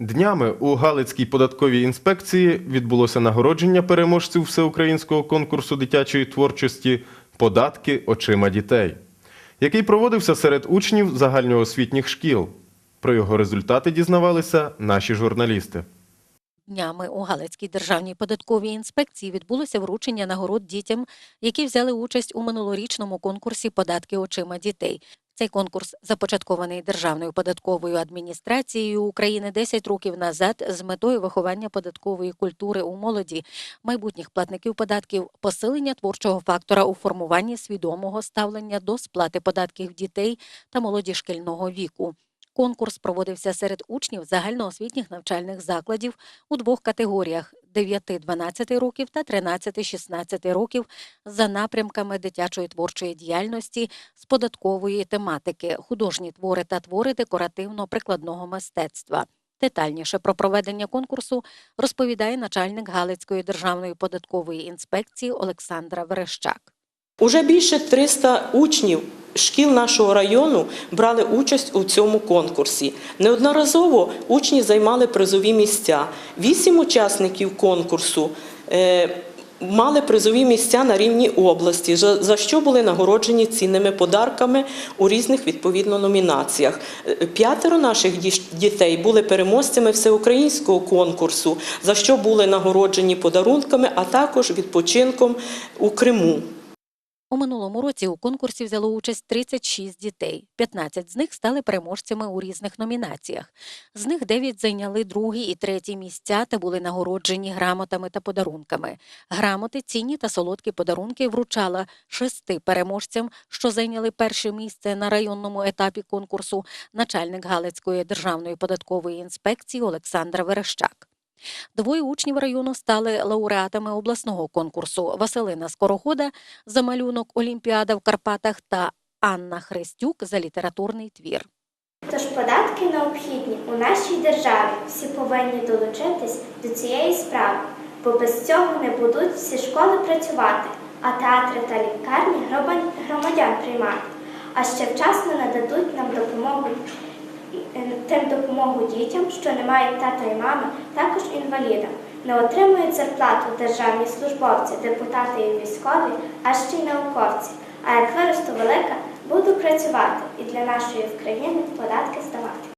Днями у Галицькій податковій інспекції відбулося нагородження переможців всеукраїнського конкурсу дитячої творчості Податки очима дітей, який проводився серед учнів загальноосвітніх шкіл. Про його результати дізнавалися наші журналісти. Днями у Галицькій державній податковій інспекції відбулося вручення нагород дітям, які взяли участь у минулорічному конкурсі Податки очима дітей. Цей конкурс започаткований Державною податковою адміністрацією України 10 років назад з метою виховання податкової культури у молоді, майбутніх платників податків, посилення творчого фактора у формуванні свідомого ставлення до сплати податків дітей та молоді шкільного віку. Конкурс проводився серед учнів загальноосвітніх навчальних закладів у двох категоріях 9-12 років та 13-16 років за напрямками дитячої творчої діяльності з податкової тематики, художні твори та твори декоративно-прикладного мистецтва. Детальніше про проведення конкурсу розповідає начальник Галицької державної податкової інспекції Олександра Верещак. Уже більше 300 учнів шкіл нашого району брали участь у цьому конкурсі. Неодноразово учні займали призові місця. Вісім учасників конкурсу е, мали призові місця на рівні області, за що були нагороджені цінними подарками у різних відповідно номінаціях. Е, П'ятеро наших дітей були переможцями всеукраїнського конкурсу, за що були нагороджені подарунками, а також відпочинком у Криму. У минулому році у конкурсі взяло участь 36 дітей. 15 з них стали переможцями у різних номінаціях. З них 9 зайняли другі і треті місця та були нагороджені грамотами та подарунками. Грамоти, цінні та солодкі подарунки вручала шести переможцям, що зайняли перше місце на районному етапі конкурсу, начальник Галицької державної податкової інспекції Олександр Верещак. Двоє учнів району стали лауреатами обласного конкурсу Василина Скорохода за малюнок Олімпіада в Карпатах та Анна Хрестюк за літературний твір. Тож податки необхідні у нашій державі. Всі повинні долучитись до цієї справи, бо без цього не будуть всі школи працювати, а театри та лікарні громадян- приймати. А ще вчасно нададуть нам допомогу тим допомогу дітям, що не мають тата і мами, також інвалідам. Не отримують зарплату державні службовці, депутати і військові, а ще й науковці. А як виросту велика, буду працювати і для нашої країни податки здавати.